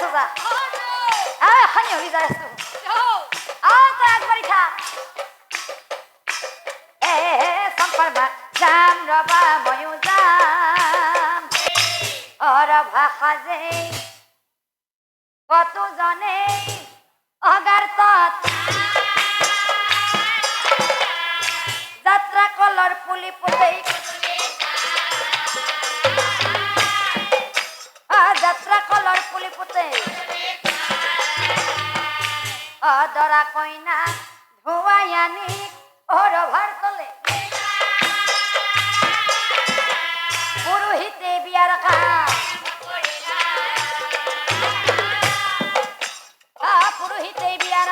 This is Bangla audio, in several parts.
সোজা আয় খানি হবি যা আসতো আয় তো একবারই থাক এ সম্পর মা জাম রবা ময়ু জাম অর ভাষা কত জনে অগার তত যাত্রা কলর পুলি পুতেই কলর পুলি পুতে। অদরা কইনা ধুয়ায়ানি ওর ভার তলে। পুরোহিতে বিয়ার আ, পুরোহিতে বিয়ার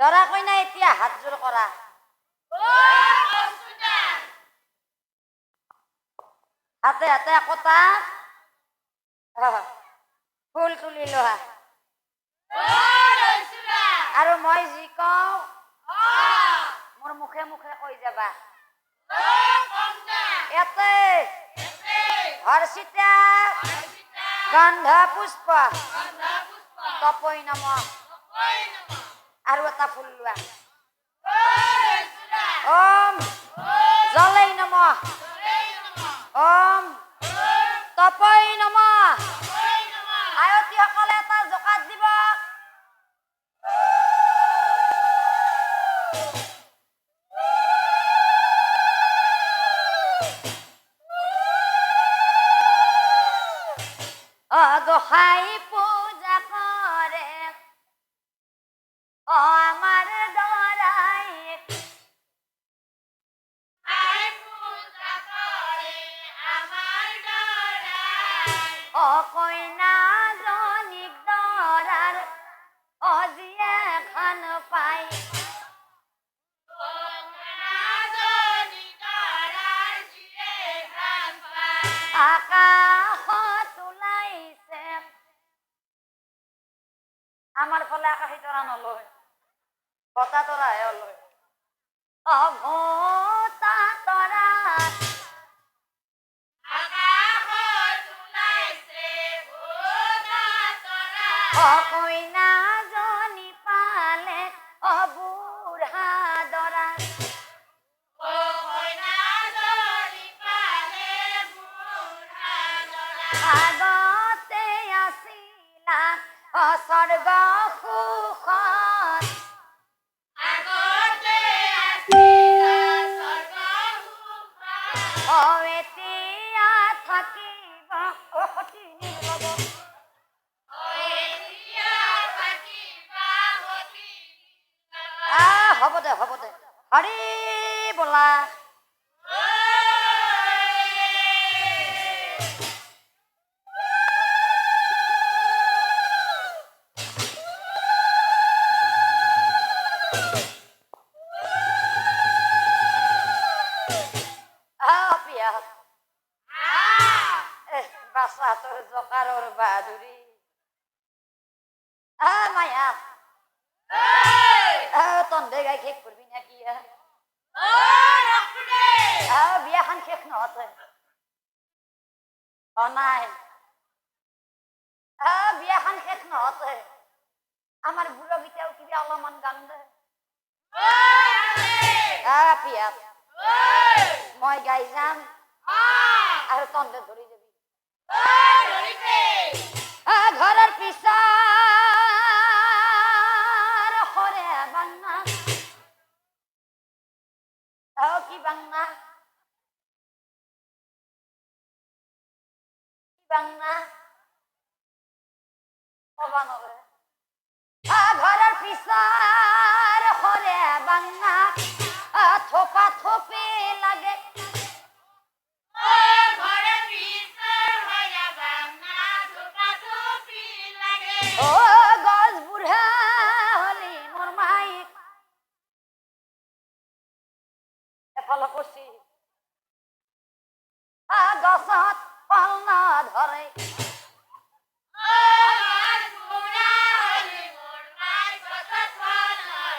দৰা কইনা এতিয়া হাত জোৰ কৰা। হাতে হাতে একতা ফুল তুলি লোৱা আৰু মই যি কওঁ, মোৰ মুখে মুখে কৈ যাবা। ইয়াতে, হৰ্ষিতা গন্ধ পুষ্প তপই নম আৰু এটা ফুল লোৱা। ওম জলেই নম। ওম তপই নম জনিক দরার অজিয়ে খান পাই। আকাশ তোলাইছে। আমার ফলে আকাশী তৰা নলয় বতা তৰাহে লয়। অভতা তৰা অকইনা জনি পালে অবুঢ়া দৰা আগতে আছিলা অস্বৰ্গ সুখত। অ এতিয়া থাকিব হ'ব দে হৰি বোলা বাহাদুৰি আহ মায়া। আহ তন্দে গাই শেষ কৰবি নে কি বিয়াখন শেষ নহতে। নাই। বিয়াখন শেষ নহতে। আমাৰ বুঢ়ীকেইটাও কিবা অলপমান গান দে। আহ পিয়া মই গাই যাম। আৰু তন্দে ধৰি কবা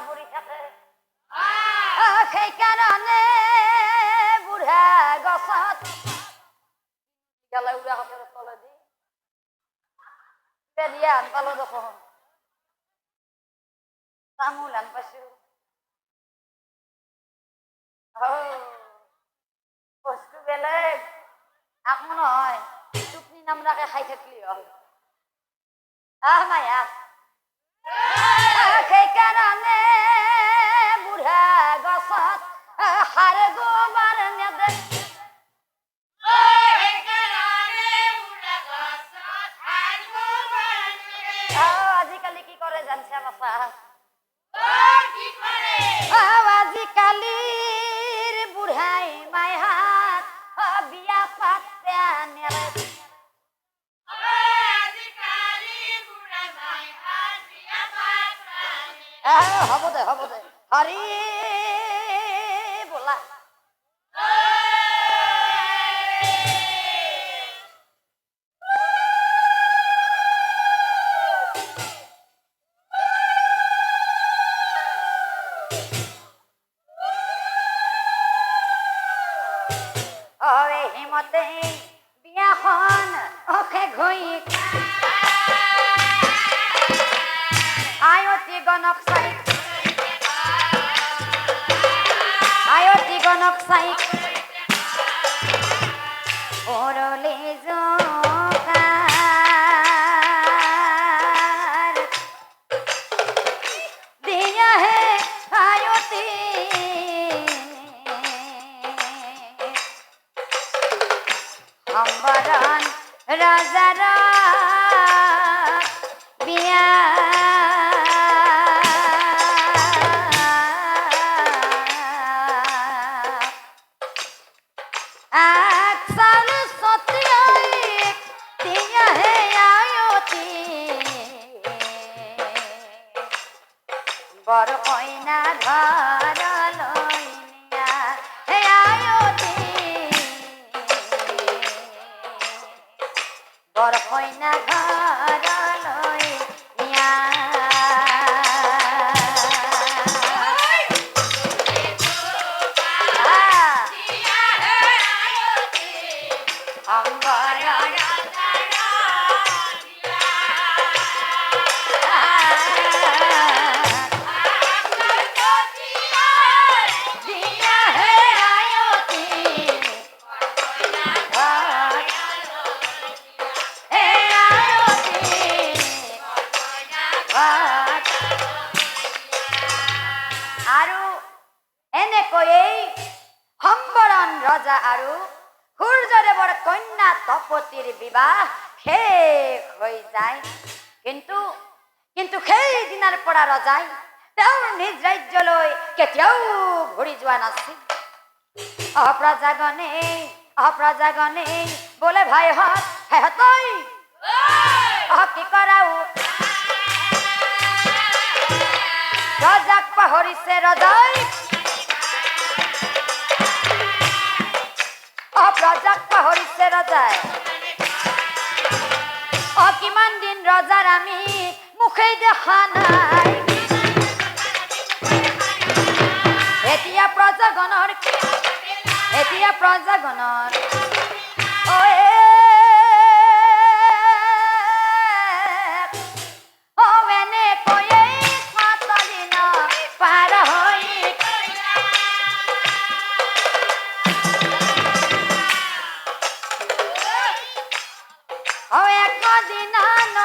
বুড়ি থাকে আহ, সেই বুঢ়া গছত। গেলা উৰা কাপোৰৰ তলেদি। দিয়া আন পালো দেখোন। তামোল আন পাইছো। বস্তু বেলেগ। আকো নহয় টোপনি নামৰাকে খাই থাকিলি হ'ল। আহ! মায়া সেইকাৰণে বুঢ়া গছত সাৰ গোবৰ নেদে আজিকালি কি কৰে জানছে বাপা? আজিকালিৰ বুঢ়াই মাইহাত বিয়া পাতে হ'ব দে হ'ব। দে হৰি আয়তি গণক চাই বড় কইনা ঘর লইনিয়া অঙ্গর তপতিৰ বিবাহ শেষ হৈ যায়, কিন্তু কিন্তু সেই দিনাৰ পৰা ৰজাই তেওঁৰ নিজ ৰাজ্যলৈ কেতিয়াও ঘূৰি যোৱা নাছিল। অপ্ৰজাগণে অপ্ৰজাগণে বোলে ভাইহঁত সিহঁতই কি কৰাও ৰজাক পাহৰিছে ৰজাই। অ প্ৰজাক পাহৰিছে ৰজাই। দিন আমি মুখেই দেখা নাই। এতিয়া প্ৰজাগণৰ এতিয়া প্ৰজাগণৰ অ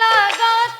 lagos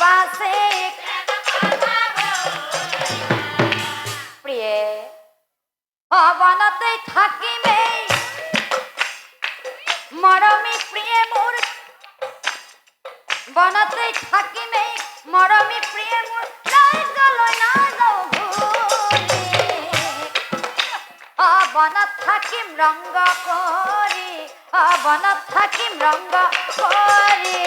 পাশে প্রিয়ে অবনতে থাকিবে। মরমি প্রিয়ে মোর, বনতে থাকিবে। মরমি প্রিয়ে মোর নাই গল না যাও অবনত থাকিম রঙ্গ করি অবনত থাকিম রঙ্গ করি।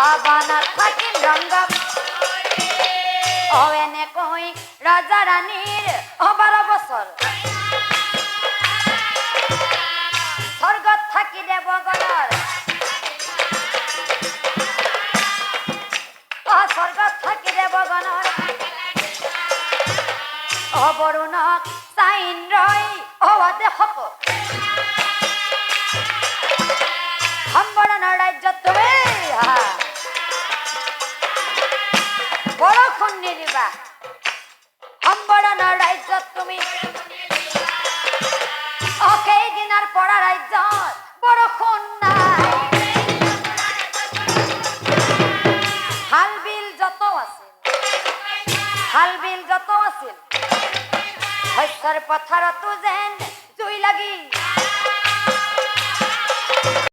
অবনত থাকিম রঙ্গ ও এনে রাজা রানীর নিদিবা সম্বৰণৰ ৰাজ্যত তুমি নাই হাল বিল যত আছে। হাল বিল যত আছে যেন